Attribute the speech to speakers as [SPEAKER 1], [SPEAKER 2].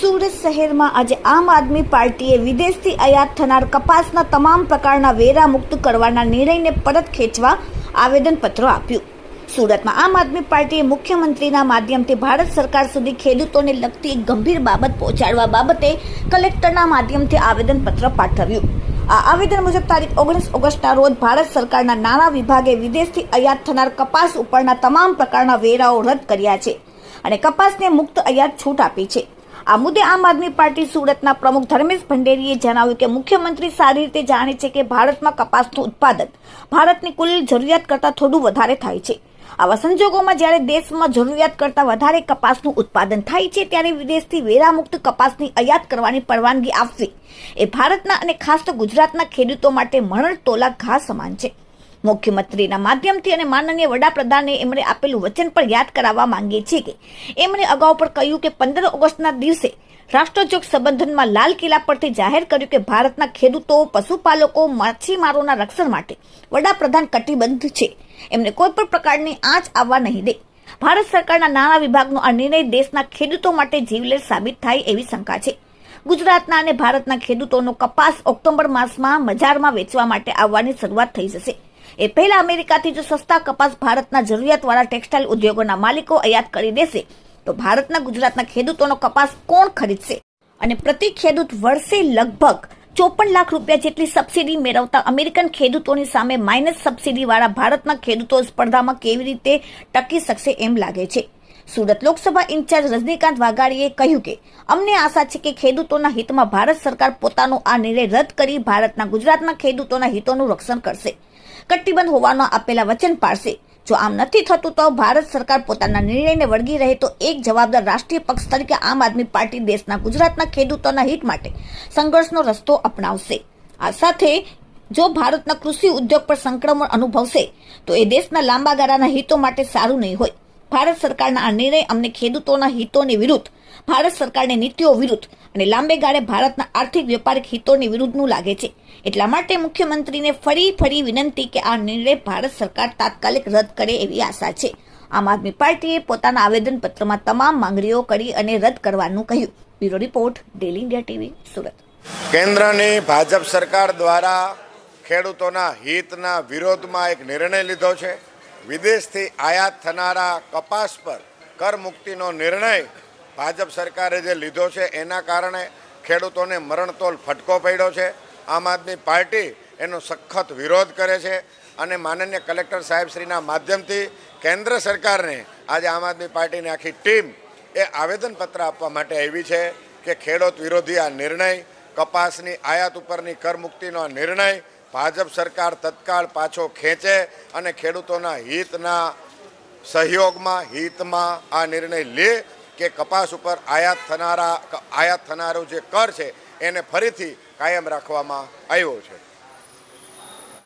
[SPEAKER 1] સુરત શહેરમાં આજે આમ આદમી પાર્ટીએ વિદેશથી આયાત થનાર કપાસના તમામ પ્રકારના વેરા મુક્ત કરવાના નિર્ણયને પરત ખેંચવા આવેદનપત્ર આપ્યું. સુરતમાં આમ આદમી પાર્ટીએ મુખ્યમંત્રીના માધ્યમથી ભારત સરકાર સુધી ખેડૂતોને લગતી એક ગંભીર બાબત પહોંચાડવા બાબતે કલેક્ટરના માધ્યમથી આવેદનપત્ર પાઠવ્યું. આ આવેદન મુજબ તારીખ ઓગણીસ ઓગસ્ટના રોજ ભારત સરકારના નાણાં વિભાગે વિદેશથી આયાત થનાર કપાસ ઉપરના તમામ પ્રકારના વેરાઓ રદ કર્યા છે અને કપાસને મુક્ત આયાત છૂટ આપી છે. આ મુદ્દે આમ આદમી પાર્ટી સુરતના પ્રમુખ ધર્મેશ ભંડેરીએ જણાવ્યું કે મુખ્યમંત્રી સારી રીતે જાણે છે કે ભારતમાં કપાસનું ઉત્પાદન ભારતની કુલ જરૂરિયાત કરતાં થોડું વધારે થાય છે. આવા સંજોગોમાં જ્યારે દેશમાં જરૂરિયાત કરતાં વધારે કપાસનું ઉત્પાદન થાય છે, ત્યારે વિદેશથી વેરામુક્ત કપાસની આયાત કરવાની પરવાનગી આપવી એ ભારતના અને ખાસ તો ગુજરાતના ખેડૂતો માટે મરણ તોલા ઘા સમાન છે. મુખ્યમંત્રીના માધ્યમથી અને માનનીય વડાપ્રધાને એમણે આપેલું વચન પણ યાદ કરાવવા માંગીએ છીએ કે એમણે અગાઉ પણ કહ્યું કે પંદર ઓગસ્ટના દિવસે રાષ્ટ્રજોગ સંબંધનમાં લાલ કિલ્લા પરથી જાહેર કર્યું કે ભારતના ખેડૂતો, પશુપાલકો, માછીમારોના રક્ષણ માટે વડાપ્રધાન કટિબદ્ધ છે. એમને કોઈ પણ પ્રકારની આંચ આવવા નહીં દે. ભારત સરકારના નાણાં વિભાગનો આ નિર્ણય દેશના ખેડૂતો માટે જીવલેર સાબિત થાય એવી શંકા છે. ગુજરાતના અને ભારતના ખેડૂતોનો કપાસ ઓક્ટોબર માસમાં બજારમાં વેચવા માટે આવવાની શરૂઆત થઈ જશે. એ પહેલા અમેરિકાથી જો સસ્તા કપાસ ભારતના જરૂરિયાતવાળા ટેક્સટાઇલ ઉદ્યોગોના માલિકો આયાત કરી દેશે. તો ભારતના ગુજરાતના ખેડૂતોનો કપાસ કોણ ખરીદશે? અને પ્રતિ ખેડૂત વર્ષે લગભગ ચોપન લાખ રૂપિયા જેટલી સબસિડી મેળવતા અમેરિકન ખેડૂતોની સામે માઇનસ સબસિડીવાળા ભારતના ખેડૂતો સ્પર્ધામાં કેવી રીતે ટકી શકશે એમ લાગે છે. સુરત લોકસભા ઇન્ચાર્જ રજનીકાંત વાઘાણીએ કહ્યું કે, અમને આશા છે કે ખેડૂતોના હિતમાં ભારત સરકાર પોતાનો આ નિર્ણય રદ કરી ભારતના ગુજરાતના ખેડૂતોના હિતોનું રક્ષણ કરશે. કટિબંધ હોવાનો આપેલા વચન પાળશે જો આમ નથી થતું તો ભારત સરકાર પોતાના નિર્ણયને વળગી રહે તો એક જવાબદાર રાષ્ટ્રીય પક્ષ તરીકે આમ આદમી પાર્ટી દેશના ગુજરાતના ખેડૂતોના હિત માટે સંઘર્ષનો રસ્તો અપનાવશે. આ સાથે જો ભારતના કૃષિ ઉદ્યોગ પર સંક્રમણ અનુભવશે, તો એ દેશના લાંબા ગાળાના હિતો માટે સારું નહીં હોય. ભારત સરકારના આ નિર્ણય અમને ખેડૂતોના હિતોની વિરુદ્ધ, ભારત સરકારની નીતિઓ વિરુદ્ધ અને લાંબે ગાળે ભારતના આર્થિક વેપારિક હિતોની વિરુદ્ધનું લાગે છે. એટલા માટે મુખ્યમંત્રીને ફરી ફરી વિનંતી કે આ નિર્ણય ભારત સરકાર તાત્કાલિક રદ કરે એવી આશા છે. આમ આદમી પાર્ટીએ પોતાના આવેદનપત્રમાં તમામ માંગણીઓ કરી અને રદ કરવાનું કહ્યું. Bureau report daily India TV, Surat.
[SPEAKER 2] કેન્દ્રની ભાજપ સરકાર દ્વારા ખેડૂતોના હિતના વિરોધમાં એક નિર્ણય લીધો છે. વિદેશથી આયાત થનારા કપાસ પર કર મુક્તિનો નિર્ણય ભાજપ સરકારે જે લીધો છે, એના કારણે ખેડૂતોને મરણતોલ ફટકો પડ્યો છે. આમ આદમી પાર્ટી એનો સખત વિરોધ કરે છે અને માનનીય કલેક્ટર સાહેબશ્રીના માધ્યમથી કેન્દ્ર સરકારને આજે આમ આદમી પાર્ટીની આખી ટીમ એ આવેદનપત્ર આપવા માટે આવી છે કે ખેડૂત વિરોધી આ નિર્ણય, કપાસની આયાત ઉપરની કરમુક્તિનો આ નિર્ણય ભાજપ સરકાર તત્કાળ પાછો ખેંચે અને ખેડૂતોના હિતના સહયોગમાં, હિતમાં આ નિર્ણય લે કે કપાસ ઉપર આયાત થનારા, આયાત થનારો જે કર છે, એને ફરીથી કાયમ રાખવામાં આવ્યો છે.